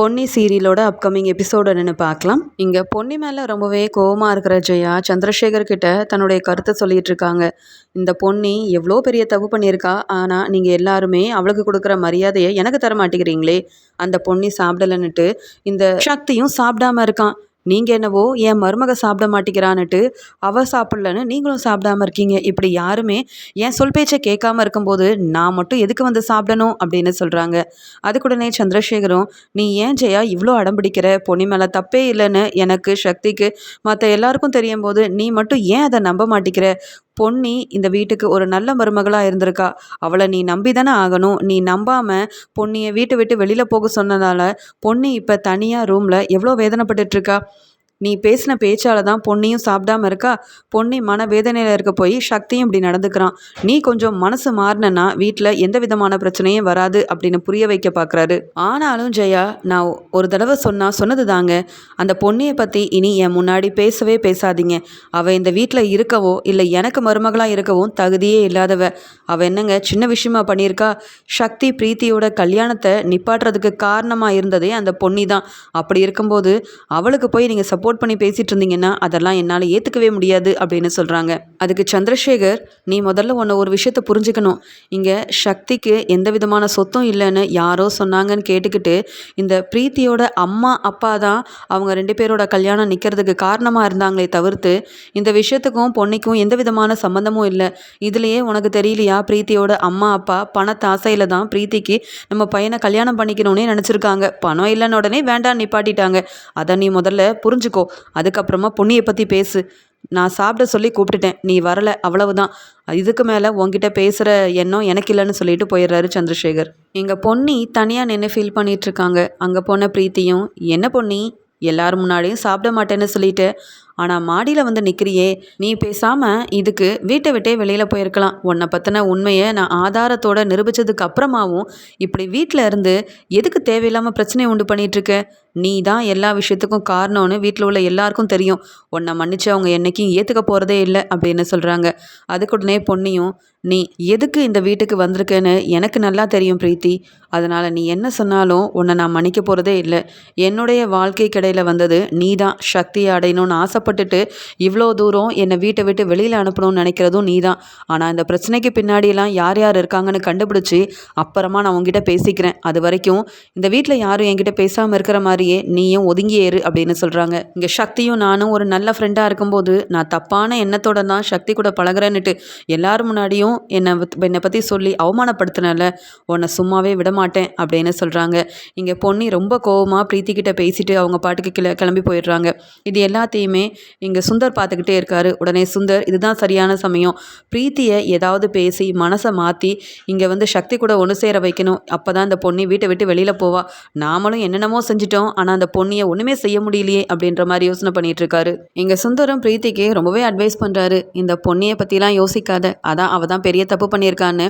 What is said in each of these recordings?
Ponni சீரியலோட upcoming episode என்னென்னு பார்க்கலாம். இங்கே பொன்னி மேலே ரொம்பவே கோவமாக இருக்கிற ஜெயா சந்திரசேகர் கிட்ட தன்னுடைய கருத்தை சொல்லிட்டு இருக்காங்க. இந்த பொன்னி எவ்வளோ பெரிய தப்பு பண்ணியிருக்கா? ஆனால் நீங்கள் எல்லாருமே அவளுக்கு கொடுக்குற மரியாதையை எனக்கு தர மாட்டேங்கிறீங்களே. அந்த பொன்னி சாப்பிடலன்னுட்டு இந்த சக்தியும் சாப்பிடாம இருக்கான். நீங்கள் என்னவோ என் மருமக சாப்பிட மாட்டேங்கிறான்னுட்டு அவள் சாப்பிட்லன்னு நீங்களும் சாப்பிடாம இருக்கீங்க. இப்படி யாருமே என் சொல் பேச்சை கேட்காம இருக்கும்போது நான் மட்டும் எதுக்கு வந்து சாப்பிடணும்? அப்படின்னு சொல்கிறாங்க அதுக்குடனே சந்திரசேகரும் நீ ஏன் ஜெயா இவ்வளோ அடம்பிடிக்கிற பொன்னி மேலே தப்பே இல்லைன்னு எனக்கு சக்திக்கு மற்ற எல்லாருக்கும் தெரியும் போது நீ மட்டும் ஏன் அதை நம்ப மாட்டேங்கிற? பொன்னி இந்த வீட்டுக்கு ஒரு நல்ல மருமகளாக இருந்திருக்கா. அவளை நீ நம்பி தானே ஆகணும். நீ நம்பாமல் பொன்னியை வீட்டை விட்டு வெளியில் போக சொன்னதால பொன்னி இப்போ தனியாக ரூமில் எவ்வளோ வேதனைப்பட்டுட்ருக்கா நீ பேசின பேச்சால் தான் பொன்னியும் சாப்பிடாம இருக்கா? பொன்னி மன வேதனையில் இருக்க போய் சக்தியும் இப்படி நடந்துக்கிறான். நீ கொஞ்சம் மனசு மாறினா வீட்டில் எந்த விதமான பிரச்சனையும் வராது அப்படின்னு புரிய வைக்க பார்க்குறாரு ஆனாலும் ஜெயா நான் ஒரு தடவை சொன்னால் சொன்னது தாங்க. அந்த பொன்னியை பற்றி இனி என் முன்னாடி பேசவே பேசாதீங்க. அவள் இந்த வீட்டில் இருக்கவோ இல்லை எனக்கு மருமகளாக இருக்கவும் தகுதியே இல்லாதவ. அவள் என்னங்க சின்ன விஷயமா பண்ணியிருக்கா? சக்தி பிரீத்தியோட கல்யாணத்தை நிப்பாட்டுறதுக்கு காரணமாக இருந்ததே அந்த பொன்னி தான். அப்படி இருக்கும்போது அவளுக்கு போய் நீங்கள் சப்போர்ட் சப்போர்ட் பண்ணி பேசிகிட்டு இருந்தீங்கன்னா அதெல்லாம் என்னால் ஏற்றுக்கவே முடியாது அப்படின்னு சொல்கிறாங்க அதுக்கு சந்திரசேகர் நீ முதல்ல உன்னை ஒரு விஷயத்தை புரிஞ்சுக்கணும். இங்கே சக்திக்கு எந்த விதமான சொத்தும் இல்லைன்னு யாரோ சொன்னாங்கன்னு கேட்டுக்கிட்டு இந்த பிரீத்தியோட அம்மா அப்பா தான் அவங்க ரெண்டு பேரோட கல்யாணம் நிற்கிறதுக்கு காரணமாக இருந்தாங்களே தவிர்த்து இந்த விஷயத்துக்கும் பொண்ணுக்கும் எந்த விதமான சம்மந்தமும் இல்லை. இதுலேயே உனக்கு தெரியலையா? பிரீத்தியோட அம்மா அப்பா பணத்தாசையில் தான் பிரீத்திக்கு நம்ம பையனை கல்யாணம் பண்ணிக்கணும்னே நினச்சிருக்காங்க. பணம் இல்லைன்னு உடனே வேண்டாம் நிப்பாட்டிட்டாங்க. அதை நீ முதல்ல புரிஞ்சுக்கோ. வச்சுக்கோ அதுக்கப்புறமா பொன்னியை பற்றி பேசு. நான் சாப்பிட சொல்லி கூப்பிட்டுட்டேன். நீ வரலை. அவ்வளவுதான். இதுக்கு மேலே உங்ககிட்ட பேசுகிற எண்ணம் எனக்கு இல்லைன்னு சொல்லிட்டு போயிடுறாரு சந்திரசேகர். எங்கள் பொன்னி தனியாக நின்று ஃபீல் பண்ணிகிட்ருக்காங்க அங்கே போன பிரீத்தியும் என்ன பொன்னி எல்லார் முன்னாடியும் சாப்பிட மாட்டேன்னு சொல்லிட்டு ஆனால் மாடியில் வந்து நிற்கிறியே நீ பேசாமல் இதுக்கு வீட்டை விட்டே வெளியில் போயிருக்கலாம். உன்னை பற்றின உண்மையை நான் ஆதாரத்தோடு நிரூபித்ததுக்கு அப்புறமாவும் இப்படி வீட்டில் இருந்து எதுக்கு தேவையில்லாமல் பிரச்சனையை உண்டு பண்ணிகிட்ருக்க நீ தான் எல்லா விஷயத்துக்கும் காரணம்னு வீட்டில் உள்ள எல்லாருக்கும் தெரியும். உன்னை மன்னிச்சு அவங்க என்றைக்கும் ஏற்றுக்க போகிறதே இல்லை அப்படின்னு சொல்கிறாங்க அதுக்குடனே பொண்ணியும் நீ எதுக்கு இந்த வீட்டுக்கு வந்திருக்கேன்னு எனக்கு நல்லா தெரியும் பிரீத்தி. அதனால் நீ என்ன சொன்னாலும் உன்னை நான் மன்னிக்க போகிறதே இல்லை. என்னுடைய வாழ்க்கை கடையில் வந்தது நீ தான். சக்தியை அடையணும்னு கஷ்டப்பட்டுட்டு இவ்வளோ தூரம் என்னை வீட்டை விட்டு வெளியில் அனுப்பணும்னு நினைக்கிறதும் நீ தான் ஆனால் இந்த பிரச்சனைக்கு பின்னாடியெல்லாம் யார் யார் இருக்காங்கன்னு கண்டுபிடிச்சி அப்புறமா நான் உங்ககிட்ட பேசிக்கிறேன். அது வரைக்கும் இந்த வீட்டில் யாரும் என்கிட்ட பேசாமல் இருக்கிற மாதிரியே நீயும் ஒதுங்கியேறு அப்படின்னு சொல்கிறாங்க இங்கே சக்தியும் நானும் ஒரு நல்ல ஃப்ரெண்டாக இருக்கும்போது நான் தப்பான எண்ணத்தோட தான் சக்தி கூட பழகிறேன்னுட்டு எல்லார் முன்னாடியும் என்னை என்னை பற்றி சொல்லி அவமானப்படுத்தினால உன்னை சும்மாவே விட மாட்டேன் அப்படின்னு சொல்கிறாங்க இங்கே பொன்னி ரொம்ப கோவமாக பிரீத்தி கிட்ட பேசிட்டு அவங்க பாட்டுக்கு கிள கிளம்பி போயிடுறாங்க. இது எல்லாத்தையுமே இங்கே சுந்தர் பார்த்துக்கிட்டே இருக்காரு. உடனே சுந்தர் இதுதான் சரியான சமயம். பிரீத்தியை ஏதாவது பேசி மனசை மாற்றி இங்கே வந்து சக்தி கூட ஒன்று சேர வைக்கணும். அப்போ தான் இந்த பொண்ணி வீட்டை விட்டு வெளியில் போவா. நாமளும் என்னென்னமோ செஞ்சிட்டோம். ஆனால் அந்த பொண்ணியை ஒன்றுமே செய்ய முடியலையே அப்படின்ற மாதிரி யோசனை பண்ணிட்டு இருக்காரு. இங்கே சுந்தரம் பிரீத்திக்கு ரொம்பவே அட்வைஸ் பண்ணுறாரு இந்த பொண்ணியை பற்றிலாம் யோசிக்காத. அதான் அவள் தான் பெரிய தப்பு பண்ணியிருக்கான்னு.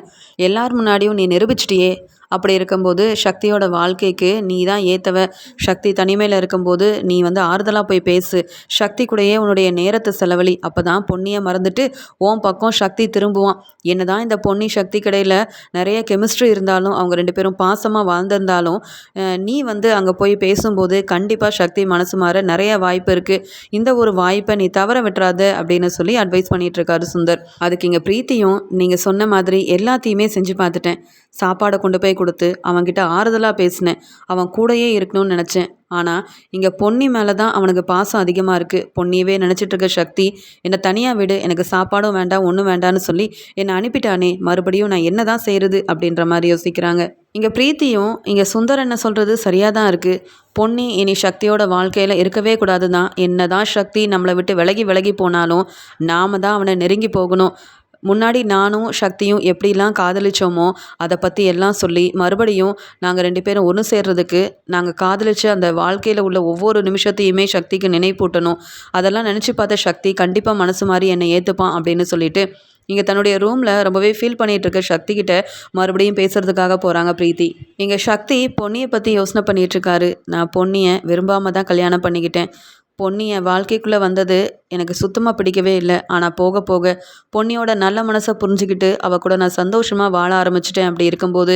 எல்லார் முன்னாடியும் நீ நிரூபிச்சிட்டியே. அப்படி இருக்கும்போது சக்தியோட வாழ்க்கைக்கு நீ தான் ஏற்றவ சக்தி தனிமையில் இருக்கும்போது நீ வந்து ஆறுதலாக போய் பேசு. சக்தி கூடயே உன்னுடைய நேரத்தை செலவழி. அப்போ தான் பொன்னியை மறந்துட்டு ஓம் பக்கம் சக்தி திரும்புவான். என்ன தான் இந்த பொன்னி சக்தி கடையில் நிறைய கெமிஸ்ட்ரி இருந்தாலும் அவங்க ரெண்டு பேரும் பாசமாக வாழ்ந்திருந்தாலும் நீ வந்து அங்கே போய் பேசும்போது கண்டிப்பாக சக்தி மனசு மாற நிறைய வாய்ப்பு இருக்குது இந்த ஒரு வாய்ப்பை நீ தவற விட்டுறாத அப்படின்னு சொல்லி அட்வைஸ் பண்ணிகிட்ருக்காரு சுந்தர். அதுக்கு இங்கே பிரீத்தியும் நீங்கள் சொன்ன மாதிரி எல்லாத்தையுமே செஞ்சு பார்த்துட்டேன். சாப்பாடை கொண்டு போய் கொடுத்து அவன்கிட்ட ஆறுதலாக பேசினேன். அவன் கூடயே இருக்கணும்னு நினச்சேன். ஆனால் இங்கே பொன்னி மேலே தான் அவனுக்கு பாசம் அதிகமாக இருக்குது பொன்னியவே நினச்சிட்டு இருக்க சக்தி என்னை தனியாக விடு. எனக்கு சாப்பாடும் வேண்டாம் ஒன்றும் வேண்டான்னு சொல்லி என்னை அனுப்பிட்டானே. மறுபடியும் நான் என்ன தான் செய்கிறது அப்படின்ற மாதிரி யோசிக்கிறாங்க. இங்கே பிரீத்தியும் இங்கே சுந்தர் என்ன சொல்கிறது சரியாக தான் இருக்குது பொன்னி இனி சக்தியோட வாழ்க்கையில் இருக்கவே கூடாது தான் என்ன தான் சக்தி நம்மளை விட்டு விலகி விலகி போனாலும் நாம் தான் அவனை நெருங்கி போகணும். முன்னாடி நானும் சக்தியும் எப்படிலாம் காதலிச்சோமோ அதை பற்றி எல்லாம் சொல்லி மறுபடியும் நாங்கள் ரெண்டு பேரும் ஒன்று சேர்றதுக்கு நாங்கள் காதலிச்ச அந்த வாழ்க்கையில் உள்ள ஒவ்வொரு நிமிஷத்தையுமே சக்திக்கு நினைப்பூட்டணும். அதெல்லாம் நினச்சி பார்த்த சக்தி கண்டிப்பாக மனசு மாதிரி என்னை ஏற்றுப்பான் அப்படின்னு சொல்லிட்டு இங்கே தன்னுடைய ரூமில் ரொம்பவே ஃபீல் பண்ணிகிட்டு இருக்க சக்தி கிட்ட மறுபடியும் பேசுகிறதுக்காக போகிறாங்க பிரீத்தி. இங்கே சக்தி பொன்னியை பற்றி யோசனை பண்ணிகிட்ருக்காரு நான் பொன்னியை விரும்பாமல் தான் கல்யாணம் பண்ணிக்கிட்டேன். பொன்னியை வாழ்க்கைக்குள்ளே வந்தது எனக்கு சுத்தமாக பிடிக்கவே இல்லை. ஆனால் போக போக பொன்னியோட நல்ல மனசை புரிஞ்சுக்கிட்டு அவள் கூட நான் சந்தோஷமாக வாழ ஆரம்பிச்சிட்டேன் அப்படி இருக்கும்போது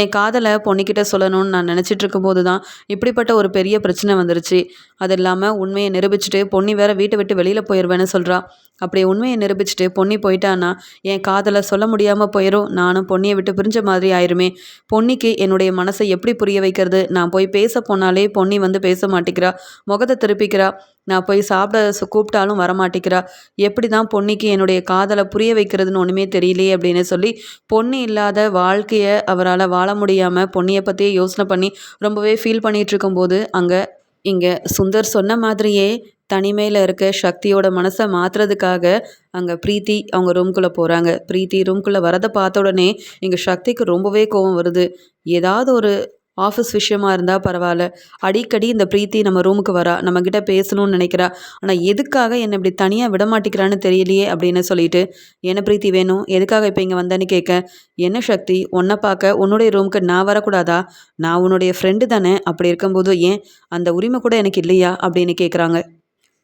என் காதலை பொன்னிக்கிட்ட சொல்லணும்னு நான் நினச்சிட்டு இருக்கும்போது தான் இப்படிப்பட்ட ஒரு பெரிய பிரச்சனை வந்துருச்சு. அது இல்லாமல் உண்மையை நிரூபிச்சுட்டு பொன்னி வேற வீட்டை விட்டு வெளியில் போயிடுவேன்னு சொல்கிறா அப்படி உண்மையை நிரூபிச்சுட்டு பொன்னி போயிட்டான்னா என் காதலை சொல்ல முடியாமல் போயிடும் நானும் பொன்னியை விட்டு பிரிஞ்ச மாதிரி ஆயிருமே. பொன்னிக்கு என்னுடைய மனசை எப்படி புரிய வைக்கிறது? நான் போய் பேச போனாலே பொன்னி வந்து பேச மாட்டேங்கிறா முகத்தை திருப்பிக்கிறா. நான் போய் சாப்பிட கூப்பிட்டாலும் வரமாட்டேங்கிறா. எப்படி தான் பொன்னிக்கு என்னுடைய காதலை புரிய வைக்கிறதுன்னு ஒன்றுமே தெரியலையே அப்படின்னு சொல்லி பொண்ணு இல்லாத வாழ்க்கையை அவரால் வாழ முடியாமல் பொன்னியை பற்றியே யோசனை பண்ணி ரொம்பவே ஃபீல் பண்ணிகிட்டு இருக்கும்போது அங்கே இங்கே சுந்தர் சொன்ன மாதிரியே தனிமையில் இருக்க சக்தியோட மனசை மாற்றுறதுக்காக அங்கே பிரீத்தி அவங்க ரூம்குள்ளே போகிறாங்க பிரீத்தி ரூம்குள்ளே வரதை பார்த்த உடனே இங்கே சக்திக்கு ரொம்பவே கோவம் வருது. ஏதாவது ஒரு ஆஃபீஸ் விஷயமா இருந்தால் பரவாயில்ல. அடிக்கடி இந்த ப்ரீத்தி நம்ம ரூமுக்கு வரா நம்மக்கிட்ட பேசணும்னு நினைக்கிறா. ஆனால் எதுக்காக என்னை இப்படி தனியாக விட மாட்டேங்கிறான்னு தெரியலையே அப்படின்னு சொல்லிட்டு என்ன ப்ரீத்தி வேணும்? எதுக்காக இப்போ இங்கே வந்தேன்னு கேட்க. என்ன சக்தி? உன்னை பார்க்க உன்னுடைய ரூமுக்கு நான் வரக்கூடாதா? நான் உன்னுடைய ஃப்ரெண்டு தானே. அப்படி இருக்கும்போது ஏன்? அந்த உரிமை கூட எனக்கு இல்லையா? அப்படின்னு கேட்குறாங்க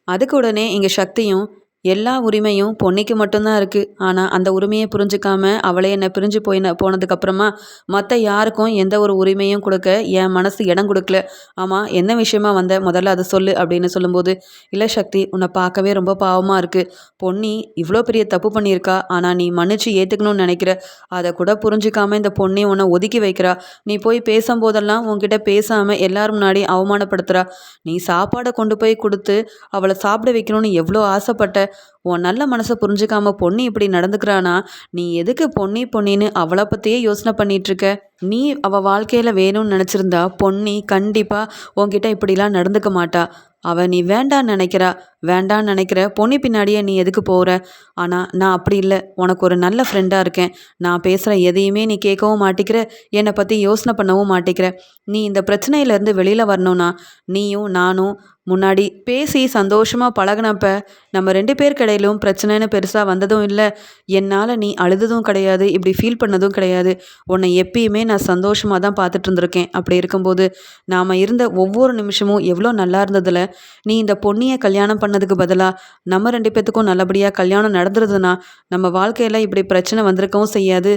அதுக்கு உடனே இங்கே சக்தியும் எல்லா உரிமையும் பொன்னிக்கு மட்டும்தான் இருக்குது ஆனால் அந்த உரிமையை புரிஞ்சுக்காம அவளே என்னை பிரிஞ்சு போயின போனதுக்கப்புறமா மற்ற யாருக்கும் எந்த ஒரு உரிமையும் கொடுக்க என் மனசு இடம் கொடுக்கல. ஆமாம் என்ன விஷயமா வந்த? முதல்ல அதை சொல்லு அப்படின்னு சொல்லும்போது இல்லை சக்தி உன்னை பார்க்கவே ரொம்ப பாவமாக இருக்குது பொன்னி இவ்வளோ பெரிய தப்பு பண்ணியிருக்கா. ஆனால் நீ மன்னிச்சு ஏற்றுக்கணும்னு நினைக்கிற. அதை கூட புரிஞ்சுக்காம இந்த பொண்ணை உன்னை ஒதுக்கி வைக்கிறா. நீ போய் பேசும்போதெல்லாம் உன்கிட்ட பேசாமல் எல்லாரும் முன்னாடி அவமானப்படுத்துகிறா நீ சாப்பாடை கொண்டு போய் கொடுத்து அவளை சாப்பிட வைக்கணும்னு எவ்வளோ ஆசைப்பட்ட உன் நல்ல மனசை புரிஞ்சுக்காம பொண்ணு இப்படி நடந்துக்கிறானா? நீ எதுக்கு பொன்னி பொன்னின்னு அவளை பற்றியே யோசனை பண்ணிட்டு இருக்க நீ அவள் வாழ்க்கையில் வேணும்னு நினச்சிருந்தா பொன்னி கண்டிப்பாக உன்கிட்ட இப்படிலாம் நடந்துக்க மாட்டா. அவ நீ வேண்டான்னு நினைக்கிறா. வேண்டான்னு நினைக்கிற பொண்ணு பின்னாடியே நீ எதுக்கு போகிற ஆனால் நான் அப்படி இல்லை. உனக்கு ஒரு நல்ல ஃப்ரெண்டாக இருக்கேன். நான் பேசுகிற எதையுமே நீ கேட்கவும் மாட்டேங்கிற என்னை பற்றி யோசனை பண்ணவும் மாட்டேங்கிற நீ இந்த பிரச்சனையிலேருந்து வெளியில் வரணும்னா நீயும் நானும் முன்னாடி பேசி சந்தோஷமாக பழகினப்ப நம்ம ரெண்டு பேர் கடையிலும் பிரச்சனைன்னு பெருசாக வந்ததும் இல்லை. என்னால் நீ அழுததும் கிடையாது. இப்படி ஃபீல் பண்ணதும் கிடையாது. உன்னை எப்பயுமே நான் சந்தோஷமாக தான் பார்த்துட்டு இருந்திருக்கேன். அப்படி இருக்கும்போது நாம் இருந்த ஒவ்வொரு நிமிஷமும் எவ்வளோ நல்லா இருந்ததில் நீ இந்த பொண்ணியை கல்யாணம் பண்ணதுக்கு பதிலாக நம்ம ரெண்டு பேத்துக்கும் நல்லபடியாக கல்யாணம் நடந்துருதுன்னா நம்ம வாழ்க்கையில் இப்படி பிரச்சனை வந்திருக்கவும் செய்யாது.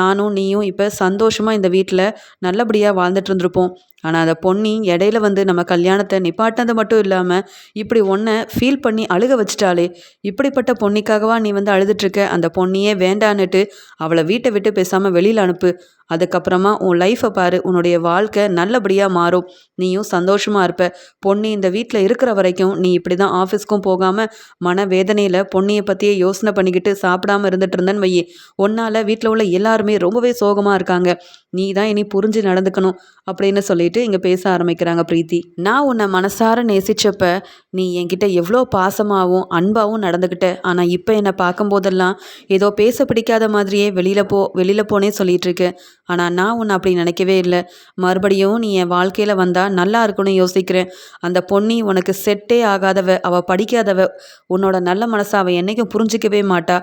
நானும் நீயும் இப்போ சந்தோஷமாக இந்த வீட்டில் நல்லபடியாக வாழ்ந்துட்டு இருந்திருப்போம். ஆனால் அந்த பொன்னி இடையில வந்து நம்ம கல்யாணத்தை நிப்பாட்டினது மட்டும் இல்லாமல் இப்படி ஒன்றை ஃபீல் பண்ணி அழுக வச்சிட்டாலே இப்படிப்பட்ட பொன்னிக்காகவா நீ வந்து அழுதுட்டுருக்க? அந்த பொன்னியே வேண்டான்னுட்டு அவளை வீட்டை விட்டு பேசாமல் வெளியில் அனுப்பு. அதுக்கப்புறமா உன் லைஃப்பை பாரு. உன்னுடைய வாழ்க்கை நல்லபடியாக மாறும். நீயும் சந்தோஷமாக இருப்ப. பொன்னி இந்த வீட்டில் இருக்கிற வரைக்கும் நீ இப்படி தான் ஆஃபீஸ்க்கும் போகாமல் மன வேதனையில் பொன்னியை பற்றியே யோசனை பண்ணிக்கிட்டு சாப்பிடாம இருந்துட்டு இருந்தேன்னு வையே. உன்னால் வீட்டில் உள்ள எல்லாருமே ரொம்பவே சோகமாக இருக்காங்க. நீ தான் இனி புரிஞ்சு நடந்துக்கணும் அப்படின்னு சொல்லிட்டு இங்கே பேச ஆரம்பிக்கிறாங்க பிரீத்தி. நான் உன்னை மனசார நேசிச்சப்ப நீ என்கிட்ட எவ்வளோ பாசமாகவும் அன்பாகவும் நடந்துக்கிட்ட. ஆனால் இப்போ என்னை பார்க்கும்போதெல்லாம் ஏதோ பேச பிடிக்காத மாதிரியே வெளியில் போ வெளியில் போனே சொல்லிட்டு இருக்க. ஆனால் நான் உன்னை அப்படி நினைக்கவே இல்லை. மறுபடியும் நீ என் வாழ்க்கையில் வந்தால் நல்லா இருக்கணும்னு யோசிக்கிறேன். அந்த பொண்ணி உனக்கு செட்டே ஆகாதவ அவள் படிக்காதவ உன்னோட நல்ல மனசை அவள் என்றைக்கும் புரிஞ்சிக்கவே மாட்டா.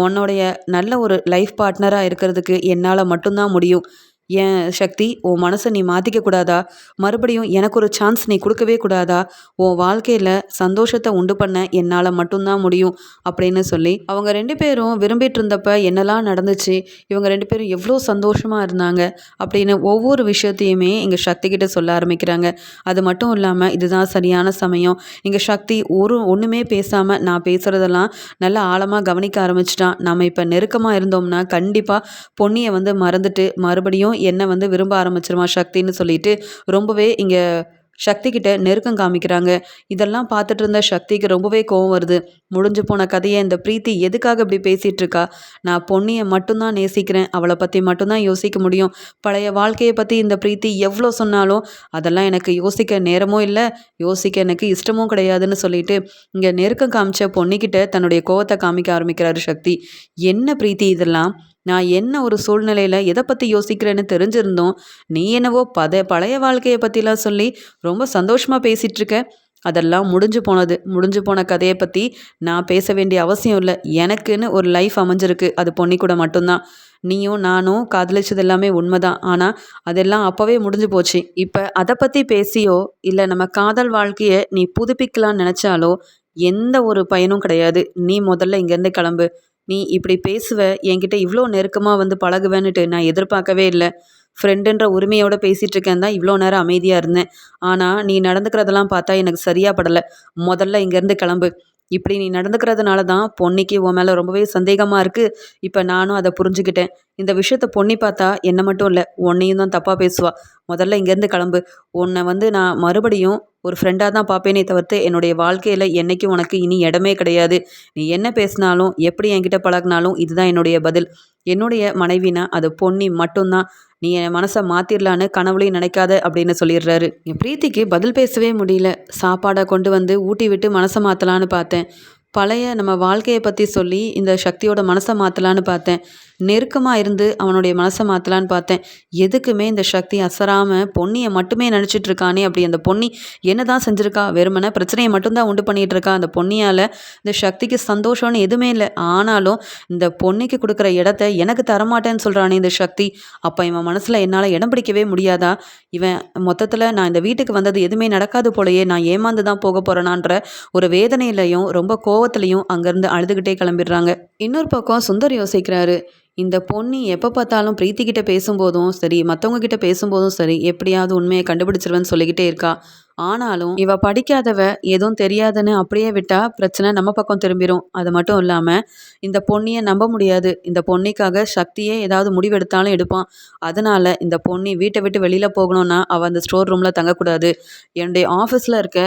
உன்னுடைய நல்ல ஒரு லைஃப் பார்ட்னராக இருக்கிறதுக்கு என்னால் மட்டும்தான் முடியும். ஏன் சக்தி உன் மனசை நீ மாற்றிக்க கூடாதா? மறுபடியும் எனக்கு ஒரு சான்ஸ் நீ கொடுக்கவே கூடாதா? உன் வாழ்க்கையில் சந்தோஷத்தை உண்டு பண்ண என்னால் மட்டும்தான் முடியும் அப்படின்னு சொல்லி அவங்க ரெண்டு பேரும் விரும்பிட்டு இருந்தப்ப என்னெல்லாம் நடந்துச்சு இவங்க ரெண்டு பேரும் எவ்வளோ சந்தோஷமாக இருந்தாங்க அப்படின்னு ஒவ்வொரு விஷயத்தையுமே எங்கள் சக்தி கிட்ட சொல்ல ஆரம்பிக்கிறாங்க. அது மட்டும் இல்லாமல் இதுதான் சரியான சமயம். எங்கள் சக்தி ஒரு ஒன்றுமே பேசாமல் நான் பேசுகிறதெல்லாம் நல்லா ஆழமாக கவனிக்க ஆரம்பிச்சிட்டான். நம்ம இப்போ நெருக்கமாக இருந்தோம்னா கண்டிப்பாக பொன்னியை வந்து மறந்துட்டு மறுபடியும் என்னை வந்து விரும்ப ஆரம்பிச்சிருமா சக்தின்னு சொல்லிட்டு ரொம்பவே இங்கே சக்தி கிட்ட நெருக்கம் காமிக்கிறாங்க. இதெல்லாம் பார்த்துட்டு இருந்த சக்திக்கு ரொம்பவே கோவம் வருது. முடிஞ்சு போன கதையை இந்த பிரீத்தி எதுக்காக இப்படி பேசிகிட்டு இருக்கா? நான் பொன்னியை மட்டும்தான் நேசிக்கிறேன். அவளை பற்றி மட்டும்தான் யோசிக்க முடியும். பழைய வாழ்க்கையை பற்றி இந்த பிரீத்தி எவ்வளோ சொன்னாலும் அதெல்லாம் எனக்கு யோசிக்க நேரமும் இல்லை யோசிக்க எனக்கு இஷ்டமும் கிடையாதுன்னு சொல்லிட்டு இங்கே நெருக்கம் காமிச்ச பொன்னிக்கிட்ட தன்னுடைய கோவத்தை காமிக்க ஆரம்பிக்கிறாரு சக்தி. என்ன பிரீத்தி இதெல்லாம்? நான் என்ன ஒரு சூழ்நிலையில் எதை பற்றி யோசிக்கிறேன்னு தெரிஞ்சிருந்தோம். நீ என்னவோ பத பழைய வாழ்க்கையை பற்றிலாம் சொல்லி ரொம்ப சந்தோஷமாக பேசிகிட்ருக்க அதெல்லாம் முடிஞ்சு போனது. முடிஞ்சு போன கதையை பற்றி நான் பேச வேண்டிய அவசியம் இல்லை. எனக்குன்னு ஒரு லைஃப் அமைஞ்சிருக்கு. அது பொன்னி கூட மட்டும்தான். நீயும் நானும் காதலிச்சது எல்லாமே உண்மைதான். ஆனால் அதெல்லாம் அப்போவே முடிஞ்சு போச்சு. இப்போ அதை பற்றி பேசியோ இல்லை நம்ம காதல் வாழ்க்கையை நீ புதுப்பிக்கலாம்னு நினச்சாலோ எந்த ஒரு பயனும் கிடையாது. நீ முதல்ல இங்கேருந்து கிளம்பு. நீ இப்படி பேசுவ என்கிட்ட இவ்வளோ நெருக்கமாக வந்து பழகுவேன்னுட்டு நான் எதிர்பார்க்கவே இல்லை. ஃப்ரெண்டுன்ற உரிமையோடு பேசிகிட்டு இருக்கேன் தான் இவ்வளோ நேரம் அமைதியாக இருந்தேன். ஆனால் நீ நடந்துக்கிறதெல்லாம் பார்த்தா எனக்கு சரியாக படலை. முதல்ல இங்கேருந்து கிளம்பு. இப்படி நீ நடந்துக்கிறதுனால தான் பொன்னிக்கு உன் மேலே ரொம்பவே சந்தேகமாக இருக்குது இப்போ நானும் அதை புரிஞ்சுக்கிட்டேன். இந்த விஷயத்த பொன்னி பார்த்தா என்ன மட்டும் இல்லை உன்னையும் தான் தப்பாக பேசுவா. முதல்ல இங்கேருந்து கிளம்பு. உன்னை வந்து நான் மறுபடியும் ஒரு ஃப்ரெண்டாக தான் பார்ப்பேனே தவிர்த்து என்னுடைய வாழ்க்கையில் என்றைக்கும் உனக்கு இனி இடமே கிடையாது. நீ என்ன பேசினாலும் எப்படி என்கிட்ட பழகினாலும் இதுதான் என்னுடைய பதில். என்னுடைய மனைவினா அது பொன்னி மட்டும்தான். நீ என் மனசை மாற்றிடலான்னு கனவுலையும் நினைக்காத அப்படின்னு சொல்லிடுறாரு. என் பிரீத்திக்கு பதில் பேசவே முடியல. சாப்பாடை கொண்டு வந்து ஊட்டி விட்டு மனசை மாற்றலான்னு பார்த்தேன். பழைய நம்ம வாழ்க்கையை பற்றி சொல்லி இந்த சக்தியோட மனசை மாற்றலான்னு பார்த்தேன். நெருக்கமாக இருந்து அவனுடைய மனசை மாற்றலான்னு பார்த்தேன். எதுக்குமே இந்த சக்தி அசராமல் பொன்னியை மட்டுமே நினச்சிட்டு இருக்கானே அப்படி. அந்த பொன்னி என்ன தான் செஞ்சுருக்கா? வெறுமனே பிரச்சனையை மட்டும்தான் உண்டு பண்ணிகிட்டு இருக்கா? அந்த பொன்னியால் இந்த சக்திக்கு சந்தோஷம்னு எதுவுமே இல்லை. ஆனாலும் இந்த பொன்னிக்கு கொடுக்குற இடத்த எனக்கு தரமாட்டேன்னு சொல்கிறானே இந்த சக்தி. அப்போ இவன் மனசில் என்னால் இடம் பிடிக்கவே முடியாதா? இவன் மொத்தத்தில் நான் இந்த வீட்டுக்கு வந்தது எதுவுமே நடக்காது போலயே நான் ஏமாந்து தான் போக போகிறேனான்ற ஒரு வேதனையிலையும் ரொம்ப கோவத்துலையும் அங்கேருந்து அழுதுகிட்டே கிளம்பிடுறாங்க. இன்னொரு பக்கம் சுந்தர் யோசிக்கிறாரு இந்த பொண்ணு எப்போ பார்த்தாலும் பிரீத்திக்கிட்ட பேசும்போதும் சரி மற்றவங்க கிட்ட பேசும்போதும் சரி எப்படியாவது உண்மையை கண்டுபிடிச்சிருவேன்னு சொல்லிக்கிட்டே இருக்கா. ஆனாலும் இவ படிக்காதவ எதுவும் தெரியாதுன்னு அப்படியே விட்டா பிரச்சனை நம்ம பக்கம் திரும்பிடும் அது மட்டும் இல்லாமல் இந்த பொண்ணியை நம்ப முடியாது. இந்த பொண்ணிக்காக சக்தியே ஏதாவது முடிவெடுத்தாலும் எடுப்பான். அதனால இந்த பொண்ணி வீட்டை விட்டு வெளியில் போகணும்னா அவள் அந்த ஸ்டோர் ரூமில் தங்கக்கூடாது. என்னுடைய ஆஃபீஸில் இருக்க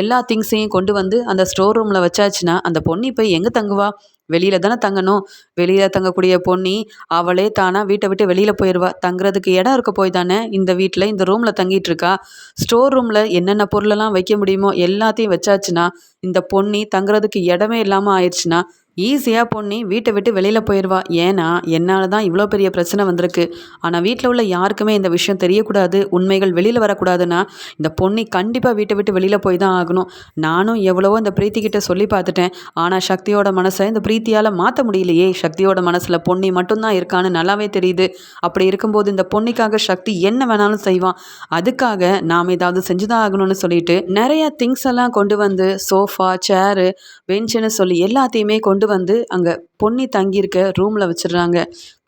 எல்லா திங்ஸையும் கொண்டு வந்து அந்த ஸ்டோர் ரூமில் வச்சாச்சுன்னா அந்த பொண்ணி போய் எங்கே தங்குவா? வெளியில் தானே தங்கணும். வெளியில் தங்கக்கூடிய பொண்ணி அவளே தானாக வீட்டை விட்டு வெளியில் போயிடுவா தங்குறதுக்கு இடம் இருக்க போய் தானே இந்த வீட்டில் இந்த ரூமில் தங்கிட்டு இருக்கா? ஸ்டோர் ரூமில் என்னென்ன பொருளெல்லாம் வைக்க முடியுமோ எல்லாத்தையும் வச்சாச்சுன்னா இந்த பொண்ணி தங்குறதுக்கு இடமே இல்லாமல் ஆயிடுச்சுன்னா ஈஸியாக பொண்ணி வீட்டை விட்டு வெளியில் போயிடுவா ஏன்னா என்னால் தான் இவ்வளோ பெரிய பிரச்சனை வந்திருக்கு. ஆனால் வீட்டில் உள்ள யாருக்குமே இந்த விஷயம் தெரியக்கூடாது உண்மைகள் வெளியில் வரக்கூடாதுன்னா இந்த பொண்ணி கண்டிப்பாக வீட்டை விட்டு வெளியில் போய் தான் ஆகணும். நானும் எவ்வளவோ இந்த பிரீத்திக்கிட்ட சொல்லி பார்த்துட்டேன். ஆனால் சக்தியோட மனசை இந்த பிரீத்தியால் மாற்ற முடியலையே. சக்தியோட மனசில் பொண்ணி மட்டும்தான் இருக்கான்னு நல்லாவே தெரியுது. அப்படி இருக்கும்போது இந்த பொண்ணிக்காக சக்தி என்ன வேணாலும் செய்வான். அதுக்காக நாம் ஏதாவது செஞ்சு தான் ஆகணும்னு சொல்லிட்டு நிறைய திங்ஸ் எல்லாம் கொண்டு வந்து சோஃபா சேரு பெஞ்சுன்னு சொல்லி எல்லாத்தையுமே கொண்டு கொண்டு வந்து அங்கே பொன்னி தங்கியிருக்க ரூமில் வச்சிடுறாங்க.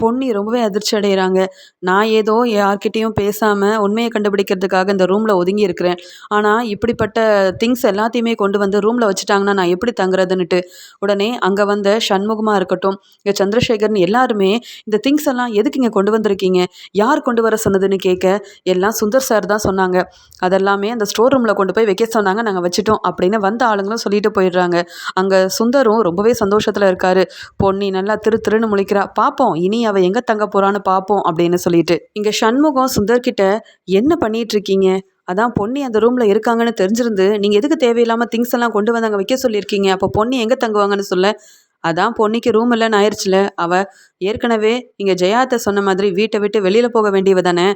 பொன்னி ரொம்பவே அதிர்ச்சி அடைகிறாங்க நான் ஏதோ யார்கிட்டேயும் பேசாமல் உண்மையை கண்டுபிடிக்கிறதுக்காக இந்த ரூமில் ஒதுங்கி இருக்கிறேன் ஆனால் இப்படிப்பட்ட திங்ஸ் எல்லாத்தையுமே கொண்டு வந்து ரூமில் வச்சுட்டாங்கன்னா நான் எப்படி தங்குறதுன்னுட்டு. உடனே அங்கே வந்த சண்முகமாக இருக்கட்டும் இங்கே சந்திரசேகர்னு எல்லாருமே இந்த திங்ஸ் எல்லாம் எதுக்கு இங்கே கொண்டு வந்திருக்கீங்க? யார் கொண்டு வர சொன்னதுன்னு கேட்க எல்லாம் சுந்தர் சார் தான் சொன்னாங்க. அதெல்லாமே அந்த ஸ்டோர் ரூமில் கொண்டு போய் வைக்க சொன்னாங்க. நாங்கள் வச்சுட்டோம் அப்படின்னு வந்த ஆளுங்களும் சொல்லிட்டு போயிடுறாங்க. அங்கே சுந்தரும் ரொம்பவே சந்தோஷத்தில் இருக்காரு. பொன்னி நல்லா திரு திருன்னு முழிக்கிறா. பார்ப்போம் இனி அவள் எங்கே தங்க போகிறான்னு பார்ப்போம் அப்படின்னு சொல்லிட்டு. இங்கே சண்முகம் சுந்தர்கிட்ட என்ன பண்ணிட்டு இருக்கீங்க? அதான் பொன்னி அந்த ரூமில் இருக்காங்கன்னு தெரிஞ்சிருந்து நீங்கள் எதுக்கு தேவையில்லாமல் திங்ஸ் எல்லாம் கொண்டு வந்து அங்கே வைக்க சொல்லியிருக்கீங்க? அப்போ பொன்னி எங்கே தங்குவாங்கன்னு சொல்ல? அதான் பொன்னிக்கு ரூம் இல்லைன்னு ஆயிடுச்சுல அவள் ஏற்கனவே இங்கே ஜெயாத்தை சொன்ன மாதிரி வீட்டை விட்டு வெளியில் போக வேண்டியவ தானே?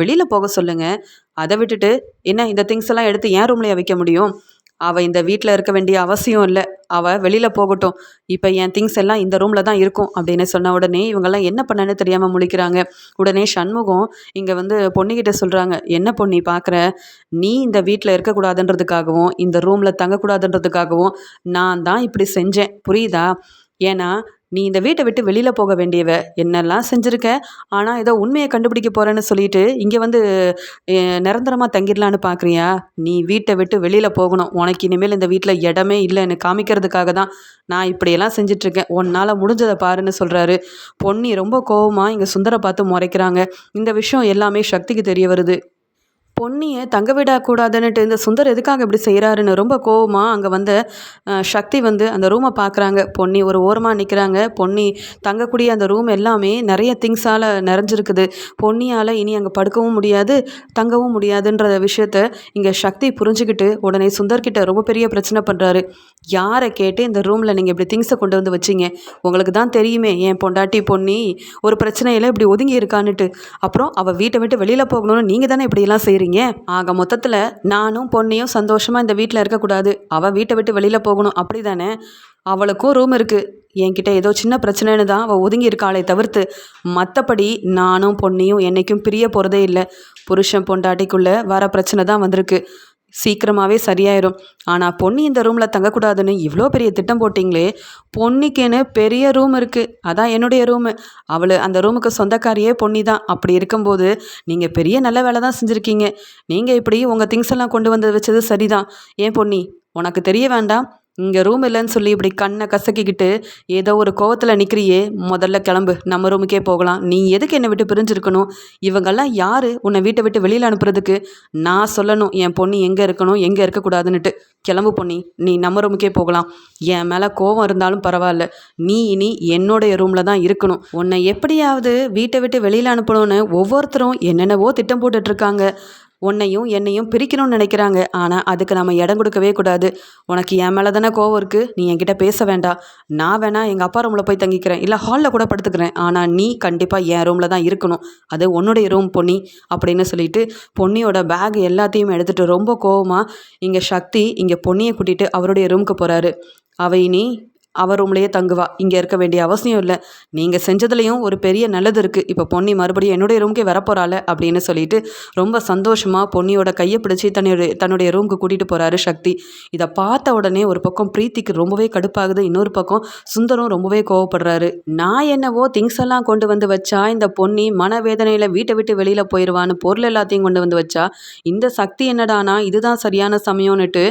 வெளியில் போக சொல்லுங்கள் அதை விட்டுட்டு என்ன இந்த திங்ஸ் எல்லாம் எடுத்து ஏன் ரூம்லையே வைக்க முடியும்? அவள் இந்த வீட்டில் இருக்க வேண்டிய அவசியம் இல்லை. அவள் வெளியில் போகட்டும். இப்போ என் திங்ஸ் எல்லாம் இந்த ரூமில் தான் இருக்கும் அப்படின்னு சொன்ன உடனே இவங்கெல்லாம் என்ன பண்ணன்னு தெரியாமல் முழிக்கிறாங்க. உடனே சண்முகம் இங்கே வந்து பொண்ணுக்கிட்ட சொல்கிறாங்க என்ன பொண்ணி பார்க்குற நீ இந்த வீட்டில் இருக்கக்கூடாதுன்றதுக்காகவும் இந்த ரூமில் தங்கக்கூடாதுன்றதுக்காகவும் நான் தான் இப்படி செஞ்சேன். புரியுதா? ஏன்னா நீ இந்த வீட்டை விட்டு வெளியில் போக வேண்டியவ. என்னெல்லாம் செஞ்சுருக்க? ஆனால் ஏதோ உண்மையை கண்டுபிடிக்க போகிறேன்னு சொல்லிட்டு இங்கே வந்து நிரந்தரமாக தங்கிடலான்னு பார்க்குறியா நீ வீட்டை விட்டு வெளியில் போகணும். உனக்கு இனிமேல் இந்த வீட்டில் இடமே இல்லைன்னு காமிக்கிறதுக்காக தான் நான் இப்படியெல்லாம் செஞ்சிட்ருக்கேன். உன்னால் முடிஞ்சதை பாருன்னு சொல்கிறாரு பொன்னி ரொம்ப கோவமாக இங்கே சுந்தரை பார்த்து முறைக்கிறாங்க. இந்த விஷயம் எல்லாமே சக்திக்கு தெரிய வருது. பொன்னியை தங்க விடக்கூடாதுன்னுட்டு இந்த சுந்தர் எதுக்காக இப்படி செய்கிறாருன்னு ரொம்ப கோவமாக அங்கே வந்த சக்தி வந்து அந்த ரூமை பார்க்குறாங்க பொன்னி ஒரு ஓரமாக நிற்கிறாங்க பொன்னி தங்கக்கூடிய அந்த ரூம் எல்லாமே நிறைய திங்ஸால் நிறைஞ்சிருக்குது. பொன்னியால் இனி அங்கே படுக்கவும் முடியாது தங்கவும் முடியாதுன்ற விஷயத்த இங்கே சக்தி புரிஞ்சுக்கிட்டு உடனே சுந்தர்கிட்ட ரொம்ப பெரிய பிரச்சனை பண்ணுறாரு யாரை கேட்டு இந்த ரூமில் நீங்கள் இப்படி திங்ஸை கொண்டு வந்து வச்சிங்க? உங்களுக்கு தான் தெரியுமே என் பொண்டாட்டி பொண்ணி ஒரு பிரச்சனையில் இப்படி ஒதுங்கி இருக்கான்னுட்டு. அப்புறம் அவள் வீட்டை விட்டு வெளியில் போகணும்னு நீங்கள் தானே இப்படியெல்லாம் செய்கிறீங்க செய்கிறீங்க ஆக மொத்தத்தில் நானும் பொண்ணையும் சந்தோஷமாக இந்த வீட்டில் இருக்கக்கூடாது அவள் வீட்டை விட்டு வெளியில் போகணும் அப்படி தானே? அவளுக்கும் ரூம் இருக்குது என்கிட்ட ஏதோ சின்ன பிரச்சனைன்னு தான் அவள் ஒதுங்கி இருக்காளே தவிர்த்து மற்றபடி நானும் பொண்ணையும் என்றைக்கும் பிரிய போகிறதே இல்லை. புருஷன் பொண்டாட்டிக்குள்ளே வர பிரச்சனை தான் வந்திருக்கு. சீக்கிரமாகவே சரியாயிரும். ஆனால் பொன்னி இந்த ரூமில் தங்கக்கூடாதுன்னு இவ்வளோ பெரிய திட்டம் போட்டிங்களே? பொன்னிக்குன்னு பெரிய ரூம் இருக்குது அதான் என்னுடைய ரூமு அவள் அந்த ரூமுக்கு சொந்தக்காரியே பொன்னி தான் அப்படி இருக்கும்போது நீங்கள் பெரிய நல்ல வேலை தான் செஞ்சுருக்கீங்க. நீங்கள் இப்படி உங்கள் திங்ஸ் எல்லாம் கொண்டு வந்து வச்சது சரிதான். ஏன் பொன்னி உனக்கு தெரிய வேண்டாம்? இங்கே ரூம் இல்லைன்னு சொல்லி இப்படி கண்ணை கசக்கிக்கிட்டு ஏதோ ஒரு கோவத்தில் நிற்கிறியே முதல்ல கிளம்பு. நம்ம ரூமுக்கே போகலாம். நீ எதுக்கு என்னை விட்டு பிரிஞ்சிருக்கணும்? இவங்கெல்லாம் யார்? உன்னை வீட்டை விட்டு வெளியில் அனுப்புறதுக்கு? நான் சொல்லணும் என் பொண்ணு எங்கே இருக்கணும் எங்கே இருக்கக்கூடாதுன்னுட்டு. கிளம்பு பொண்ணி நீ நம்ம ரூமுக்கே போகலாம். என் மேலே கோவம் இருந்தாலும் பரவாயில்ல. நீ இனி என்னுடைய ரூமில் தான் இருக்கணும். உன்னை எப்படியாவது வீட்டை விட்டு வெளியில் அனுப்பணும்னு ஒவ்வொருத்தரும் என்னென்னவோ திட்டம் போட்டுட்ருக்காங்க உன்னையும் என்னையும் பிரிக்கணும்னு நினைக்கிறாங்க. ஆனால் அதுக்கு நம்ம இடம் கொடுக்கவே கூடாது. உனக்கு என் மேலே தானே கோவம் இருக்குது நீ என்கிட்ட பேச வேண்டாம் நான் வேணா எங்கள் அப்பா ரூமில் போய் தங்கிக்கிறேன். இல்லை ஹாலில் கூட படுத்துக்கிறேன். ஆனால் நீ கண்டிப்பாக என் ரூமில் தான் இருக்கணும். அது உன்னுடைய ரூம் பொன்னி அப்படின்னு சொல்லிட்டு பொன்னியோட பேக் எல்லாத்தையும் எடுத்துகிட்டு ரொம்ப கோவமாக இங்கே சக்தி இங்கே பொன்னியை கூட்டிகிட்டு அவருடைய ரூமுக்கு போகிறாரு அவை இனி அவர் ரூம்லேயே தங்குவா. இங்கே இருக்க வேண்டிய அவசியம் இல்லை. நீங்கள் செஞ்சதுலேயும் ஒரு பெரிய நல்லது இருக்குது இப்போ பொன்னி மறுபடியும் என்னுடைய ரூம்க்கே வரப்போகிறாள் அப்படின்னு சொல்லிட்டு ரொம்ப சந்தோஷமாக பொன்னியோட கையை பிடிச்சி தன்னுடைய தன்னுடைய ரூமுக்கு கூட்டிகிட்டு போகிறாரு சக்தி. இதை பார்த்த உடனே ஒரு பக்கம் பிரீத்திக்கு ரொம்பவே கடுப்பாகுது. இன்னொரு பக்கம் சுந்தரம் ரொம்பவே கோவப்படுறாரு. நான் என்னவோ திங்ஸ் எல்லாம் கொண்டு வந்து வச்சா இந்த பொன்னி மனவேதனையில் வீட்டை விட்டு வெளியில் போயிடுவான்னு பொருள் எல்லாத்தையும் கொண்டு வந்து வச்சா இந்த சக்தி என்னடானா? இதுதான் சரியான சமயம்னுட்டு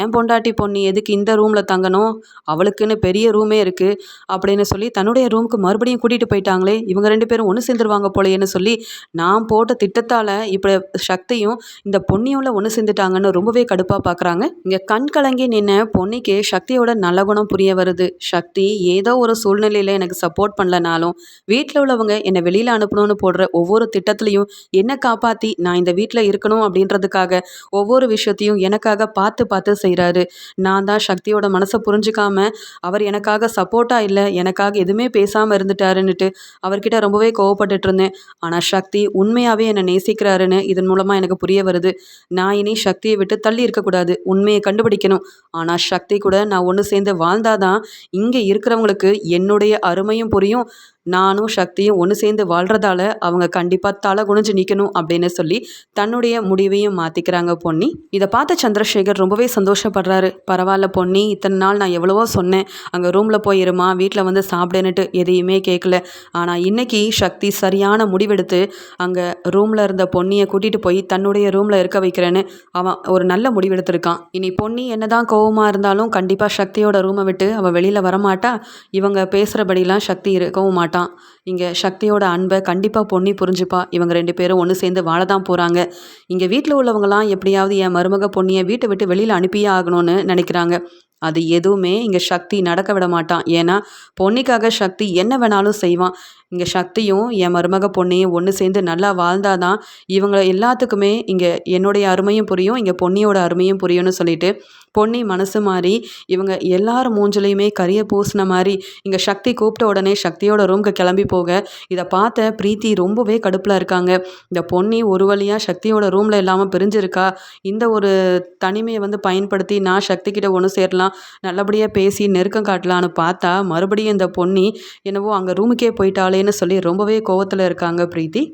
ஏன் பொண்டாட்டி பொன்னி எதுக்கு இந்த ரூமில் தங்கணும்? அவளுக்குன்னு பெரிய ரூமே இருக்குது அப்படின்னு சொல்லி தன்னுடைய ரூமுக்கு மறுபடியும் கூட்டிகிட்டு போயிட்டாங்களே. இவங்க ரெண்டு பேரும் ஒன்று சேர்ந்துருவாங்க போலேன்னு சொல்லி நான் போட்ட திட்டத்தால் இப்போ சக்தியும் இந்த பொன்னியும்ல ஒன்று சேர்ந்துட்டாங்கன்னு ரொம்பவே கடுப்பாக பார்க்குறாங்க இங்கே கண் கலங்கி நின்ன பொன்னிக்கு சக்தியோட நல்ல குணம் புரிய வருது. சக்தி ஏதோ ஒரு சூழ்நிலையில் எனக்கு சப்போர்ட் பண்ணலனாலும் வீட்டில் உள்ளவங்க என்னை வெளியில் அனுப்பணும்னு போடுற ஒவ்வொரு திட்டத்துலையும் என்னை காப்பாற்றி நான் இந்த வீட்டில் இருக்கணும் அப்படின்றதுக்காக ஒவ்வொரு விஷயத்தையும் எனக்காக பார்த்து பார்த்து செய்கிறாரு நான் தான் சக்தியோட மனசை புரிஞ்சுக்காம அவர் அவர் எனக்காக சப்போர்ட்டாக இல்லை எனக்காக எதுவுமே பேசாமல் இருந்துட்டாருன்னுட்டு அவர்கிட்ட ரொம்பவே கோவப்பட்டுட்டு இருந்தேன் ஆனால் சக்தி உண்மையாகவே என்னை நேசிக்கிறாருன்னு இதன் மூலமாக எனக்கு புரிய வருது. நான் இனி சக்தியை விட்டு தள்ளி இருக்கக்கூடாது உண்மையை கண்டுபிடிக்கணும். ஆனால் சக்தி கூட நான் ஒன்று சேர்ந்து வாழ்ந்தாதான் இங்கே இருக்கிறவங்களுக்கு என்னுடைய அருமையும் புரியும். நானும் சக்தியும் ஒன்று சேர்ந்து வாழ்கிறதால அவங்க கண்டிப்பாக தலை குனிஞ்சு நிற்கணும் அப்படின்னு சொல்லி தன்னுடைய முடிவையும் மாற்றிக்கிறாங்க பொன்னி. இதை பார்த்த சந்திரசேகர் ரொம்பவே சந்தோஷப்படுறாரு. பரவாயில்ல பொன்னி இத்தனை நாள் நான் எவ்வளவோ சொன்னேன். அங்கே ரூமில் போயிருமா வீட்டில் வந்து சாப்பிடுன்னுட்டு எதையுமே கேட்கல ஆனால் இன்னைக்கு சக்தி சரியான முடிவெடுத்து அங்கே ரூமில் இருந்த பொன்னியை கூட்டிகிட்டு போய் தன்னுடைய ரூமில் இருக்க வைக்கிறேன்னு அவன் ஒரு நல்ல முடிவெடுத்திருக்கான். இனி பொன்னி என்னதான் கோவமாக இருந்தாலும் கண்டிப்பாக சக்தியோட ரூமை விட்டு அவள் வெளியில் வரமாட்டா. இவங்க பேசுகிறபடிலாம் சக்தி இருக்கவும் மாட்டான் மாட்டான். இங்கே சக்தியோட அன்பை கண்டிப்பாக பொண்ணி புரிஞ்சுப்பா. இவங்க ரெண்டு பேரும் ஒன்று சேர்ந்து வாழ தான் போகிறாங்க இங்கே வீட்டில் உள்ளவங்களாம் எப்படியாவது என் மருமக பொண்ணியை வீட்டை விட்டு வெளியில் அனுப்பியே ஆகணும்னு நினைக்கிறாங்க. அது எதுவுமே இங்கே சக்தி நடக்க விட மாட்டான். ஏன்னா பொன்னிக்காக சக்தி என்ன வேணாலும் செய்வான். இங்கே சக்தியும் என் மருமக பொண்ணையும் ஒன்று சேர்ந்து நல்லா வாழ்ந்தாதான் இவங்க எல்லாத்துக்குமே இங்கே என்னுடைய அருமையும் புரியும் இங்கே பொன்னியோட அருமையும் புரியும்னு சொல்லிட்டு பொன்னி மனசு மாதிரி இவங்க எல்லார் மூஞ்சிலையுமே கரிய பூசின மாதிரி இங்கே சக்தி கூப்பிட்ட உடனே சக்தியோட ரூம்க்கு கிளம்பி போக இதை பார்த்த பிரீத்தி ரொம்பவே கடுப்பில் இருக்காங்க. இந்த பொன்னி ஒரு வழியாக சக்தியோட ரூமில் இல்லாமல் பிரிஞ்சிருக்கா? இந்த ஒரு தனிமையை வந்து பயன்படுத்தி நான் சக்தி கிட்ட ஒன்று சேரலாம் நல்லபடியாக பேசி நெருக்கம் காட்டலான்னு பார்த்தா மறுபடியும் இந்த பொன்னி என்னவோ அங்கே ரூமுக்கே போயிட்டாளேன்னு சொல்லி ரொம்பவே கோவத்தில் இருக்காங்க பிரீத்தி.